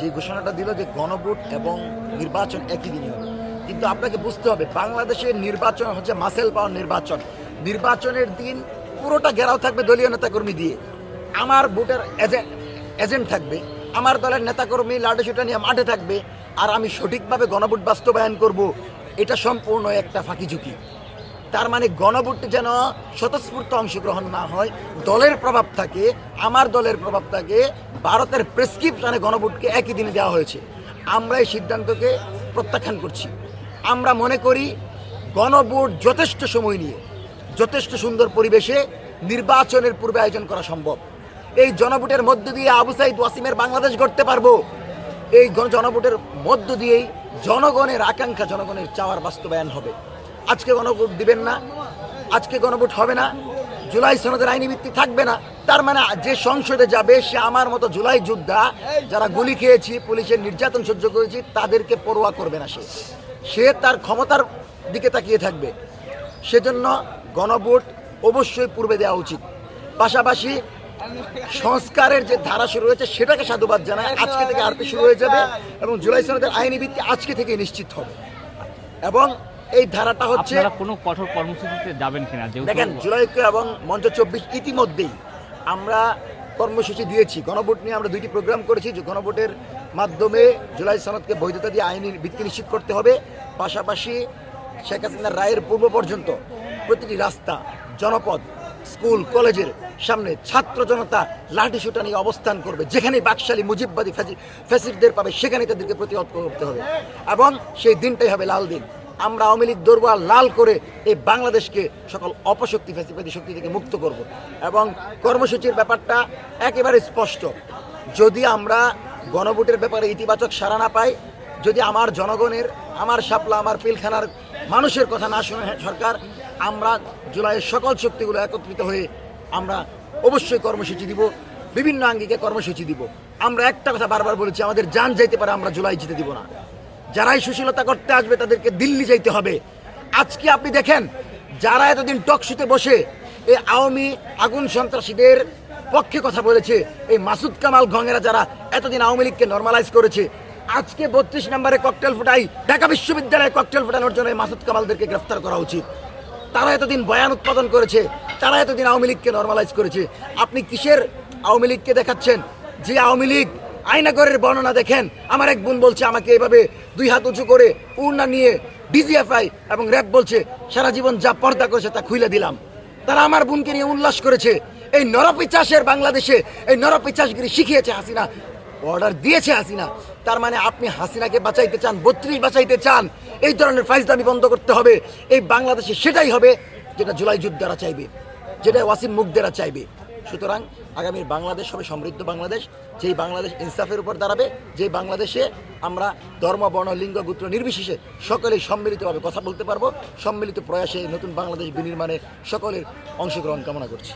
যে ঘোষণাটা দিল যে গণভোট এবং নির্বাচন একই দিনই হবে। কিন্তু আপনাকে বুঝতে হবে, বাংলাদেশের নির্বাচন হচ্ছে মাসেল পাওয়ার নির্বাচন। নির্বাচনের দিন পুরোটা ঘেরাও থাকবে দলীয় নেতাকর্মী দিয়ে। আমার ভোটের এজেন্ট এজেন্ট থাকবে, আমার দলের নেতাকর্মী লাঠিসুটা নিয়ে মাঠে থাকবে, আর আমি সঠিকভাবে গণভোট বাস্তবায়ন করব, এটা সম্পূর্ণ একটা ফাঁকি ঝুঁকি। তার মানে গণভোটে যেন স্বতঃস্ফূর্ত অংশগ্রহণ না হয়, দলের প্রভাব থাকে, আমার দলের প্রভাব থাকে, ভারতের প্রেসক্রিপশনে গণভোটকে একই দিনে দেওয়া হয়েছে। আমরা এই সিদ্ধান্তকে প্রত্যাখ্যান করছি। আমরা মনে করি গণভোট যথেষ্ট সময় নিয়ে, যথেষ্ট সুন্দর পরিবেশে নির্বাচনের পূর্বে আয়োজন করা সম্ভব। এই জনভোটের মধ্য দিয়ে আবু সাইদ ওয়াসিমের বাংলাদেশ গড়তে পারব। এই জনভোটের মধ্য দিয়েই জনগণের আকাঙ্ক্ষা জনগণের চাওয়ার বাস্তবায়ন হবে। আজকে গণভোট দিবেন না, আজকে গণভোট হবে না, জুলাই সনদের আইনি ভিত্তি থাকবে না, তার মানে যে সংসদে যাবে সে আমার মতো জুলাই যোদ্ধা যারা গুলি খেয়েছি, পুলিশের নির্যাতন সহ্য করেছি, তাদেরকে পরোয়া করবে না সে। সে তার ক্ষমতার দিকে তাকিয়ে থাকবে। সেজন্য গণভোট অবশ্যই পূর্বে দেওয়া উচিত। পাশাপাশি সংস্কারের যে ধারা শুরু হয়েছে, সেটাকে সাধুবাদ জানায়। আজকে থেকে আরপি শুরু হয়ে যাবে এবং জুলাই সনদের আইনি ভিত্তি আজকে থেকে নিশ্চিত হবে। এবং এই ধারাটা হচ্ছে কোনো কঠোর কর্মসূচিতে যাবেন কিনা দেখেন জুলাই এবং মঞ্চ চব্বিশ ইতিমধ্যেই আমরা কর্মসূচি দিয়েছি। গণভোট নিয়ে আমরা দুইটি প্রোগ্রাম করেছি। যে গণভোটের মাধ্যমে জুলাই সনদকে বৈধতা দিয়ে আইনি ভিত্তি নিশ্চিত করতে হবে। পাশাপাশি শেখ হাসিনার রায়ের পূর্ব পর্যন্ত প্রতিটি রাস্তা জনপদ স্কুল কলেজের সামনে ছাত্র জনতা লাঠি সুটা নিয়ে অবস্থান করবে। যেখানে বাকশালী মুজিববাদী ফ্যাসিলিটিদের পাবে সেখানে তাদেরকে প্রতিহত করতে হবে। এবং সেই দিনটাই হবে লাল দিন। আমরা আওয়ামী লীগ দরবার লাল করে এই বাংলাদেশকে সকল অপশক্তি, ফ্যাসিবাদী শক্তি থেকে মুক্ত করব। এবং কর্মসূচির ব্যাপারটা একেবারে স্পষ্ট। যদি আমরা গণভোটের ব্যাপারে ইতিবাচক সাড়া না পাই, যদি আমার জনগণের, আমার শাপলা, আমার পিলখানার মানুষের কথা না শুনে সরকার, আমরা জুলাইয়ের সকল শক্তিগুলো একত্রিত হয়ে আমরা অবশ্যই কর্মসূচি দিব, বিভিন্ন আঙ্গিকে কর্মসূচি দিব। আমরা একটা কথা বারবার বলেছি, আমাদের যান যাইতে পারে, আমরা জুলাই জিতে দিব না। যারাই সুশীলতা করতে আসবে, তাদেরকে দিল্লি যাইতে হবে। আজকে আপনি দেখেন, যারা এতদিন টকশুতে বসে এই আওয়ামী আগুন সন্ত্রাসীদের পক্ষে কথা বলেছে, এই মাসুদ কামাল ঘঙেরা যারা এতদিন আওয়ামী লীগকে নর্মালাইজ করেছে, আজকে বত্রিশ নম্বরে ককটেল ফুটাই, ঢাকা বিশ্ববিদ্যালয়ে ককটেল ফুটানোর জন্য মাসুদ কামালদেরকে গ্রেফতার করা উচিত। তারা এতদিন বয়ান উৎপাদন করেছে, তারা এতদিন আওয়ামী লীগকে নর্মালাইজ করেছে। আপনি কিসের আওয়ামী লীগকে দেখাচ্ছেন? যে আওয়ামী লীগ আয়নাগরের বর্ণনা দেখেন। আমার এক বোন বলছে, আমাকে এভাবে দুই হাত উঁচু করে উড়না নিয়ে ডিজিএফআই এবং র্যাব বলছে, সারা জীবন যা পর্দা করেছে তা খুলে দিলাম। তারা আমার বোনকে নিয়ে উল্লাস করেছে। এই নরপিচাসের বাংলাদেশে এই নরপিচাসগিরি শিখিয়েছে হাসিনা। অর্ডার দিয়েছে হাসিনা। তার মানে আপনি হাসিনাকে বাঁচাইতে চান, বত্রিশ বাঁচাইতে চান, এই ধরনের ফাইজদামি বন্ধ করতে হবে। এই বাংলাদেশে সেটাই হবে যেটা জুলাই যুদ্ধরা চাইবে, যেটা ওয়াসিম মুগদেরা চাইবে। সুতরাং আগামীর বাংলাদেশ হবে সমৃদ্ধ বাংলাদেশ, যেই বাংলাদেশ ইনসাফের উপর দাঁড়াবে যে বাংলাদেশে আমরা ধর্ম, বর্ণ, লিঙ্গ, গোত্র নির্বিশেষে সকলেই সম্মিলিতভাবে কথা বলতে পারব, সম্মিলিত প্রয়াসে নতুন বাংলাদেশ বিনির্মাণে সকলের অংশগ্রহণ কামনা করছি.